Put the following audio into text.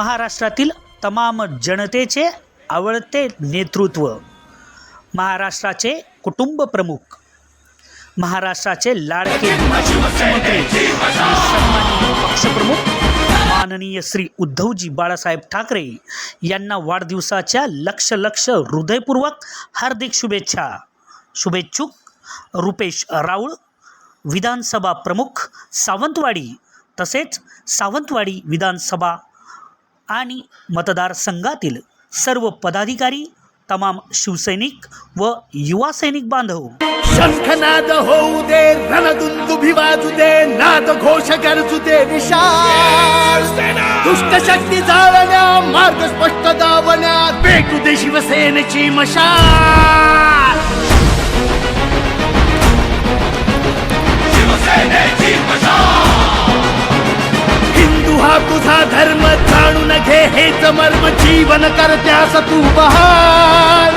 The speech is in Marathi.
महाराष्ट्रातील तमाम जनतेचे आवडते नेतृत्व. महाराष्ट्राचे कुटुंब प्रमुख. महाराष्ट्राचे लाडके मुख्यमंत्री. पक्षप्रमुख. माननीय श्री उद्धवजी बाळासाहेब ठाकरे यांना वाढदिवसाच्या लक्ष लक्ष हृदयपूर्वक हार्दिक शुभेच्छा. शुभेच्छुक रुपेश राऊळ विधानसभा प्रमुख सावंतवाडी तसेच सावंतवाडी विधानसभा आणि मतदारसंघातील सर्व पदाधिकारी तमाम शिवसैनिक व युवा सैनिक बांधव. शंखनाद होऊ दे रणदुंदुभी वाजू दे नाद घोष गरजू दे विशाल. दुष्ट शक्ती जाळण्या मार्ग स्पष्ट दावण्या पेटू दे शिवसेनेची मशाल. हिंदू हा तुझा धर्म जाणून घे हेच मर्म जीवन करत्यास तू बहाल